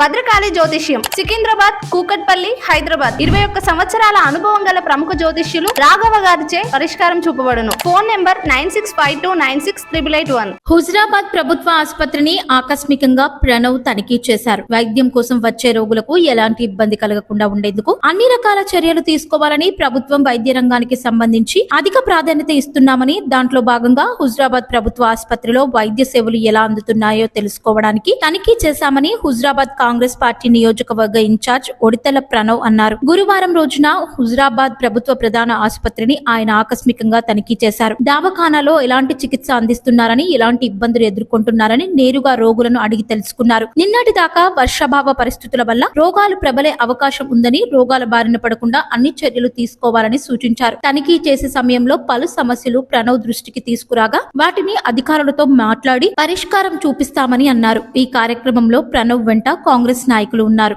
భద్రకాళి జ్యోతిష్యం సికింద్రాబాద్ కూకట్పల్లి హైదరాబాద్. ఇరవై ఒక్క సంవత్సరాల అనుభవం గల ప్రముఖ జ్యోతిష్యులు రాఘవ గారిచే పరిష్కారం చూపబడును. Phone number nine six five two nine six triple eight one. Huzurabad ప్రభుత్వ ఆసుపత్రిని ఆకస్మికంగా ప్రణవ్ తనిఖీ చేశారు. వైద్యం కోసం వచ్చే రోగులకు ఎలాంటి ఇబ్బంది కలగకుండా ఉండేందుకు అన్ని రకాల చర్యలు తీసుకోవాలని ప్రభుత్వం వైద్య రంగానికి సంబంధించి అధిక ప్రాధాన్యత ఇస్తున్నామని దాంట్లో భాగంగా హుజరాబాద్ ప్రభుత్వ ఆసుపత్రిలో వైద్య సేవలు ఎలా అందుతున్నాయో తెలుసుకోవడానికి తనిఖీ చేశామని హుజరాబాద్ కాంగ్రెస్ పార్టీ నియోజకవర్గ ఇన్ఛార్జ్ ఒడితల ప్రణవ్ అన్నారు. గురువారం రోజున హుజరాబాద్ ప్రభుత్వ ప్రధాన ఆసుపత్రిని ఆయన ఆకస్మికంగా తనిఖీ చేశారు. దావఖానాలో ఎలాంటి చికిత్స అందిస్తున్నారని ఎలాంటి ఇబ్బందులు ఎదుర్కొంటున్నారని నేరుగా రోగులను అడిగి తెలుసుకున్నారు. నిన్నటి దాకా వర్షాభావ పరిస్థితుల వల్ల రోగాలు ప్రబలే అవకాశం ఉందని రోగాల బారిన పడకుండా అన్ని చర్యలు తీసుకోవాలని సూచించారు. తనిఖీ చేసే సమయంలో పలు సమస్యలు ప్రణవ్ దృష్టికి తీసుకురాగా వాటిని అధికారులతో మాట్లాడి పరిష్కారం చూపిస్తామని అన్నారు. ఈ కార్యక్రమంలో ప్రణవ్ వెంట కాంగ్రెస్ కాంగ్రెస్ నాయకులు ఉన్నారు.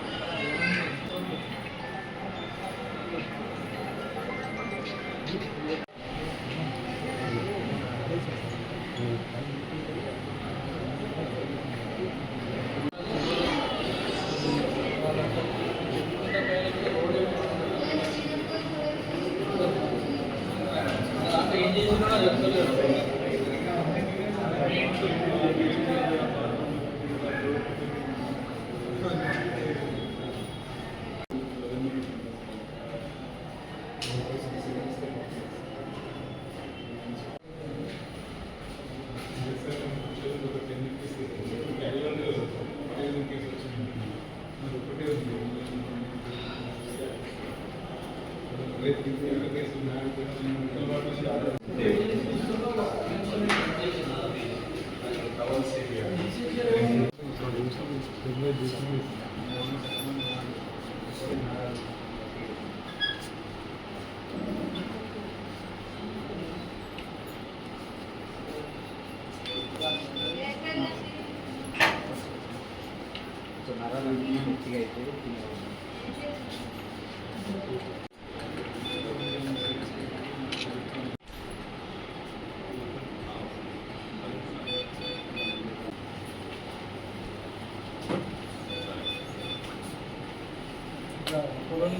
Yani, నరాలన్నీ మంచిగా అయితే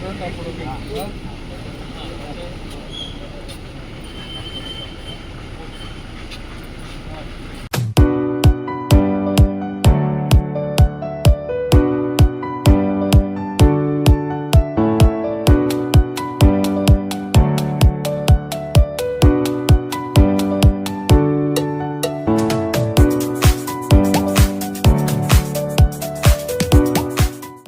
不要到处乱跑啊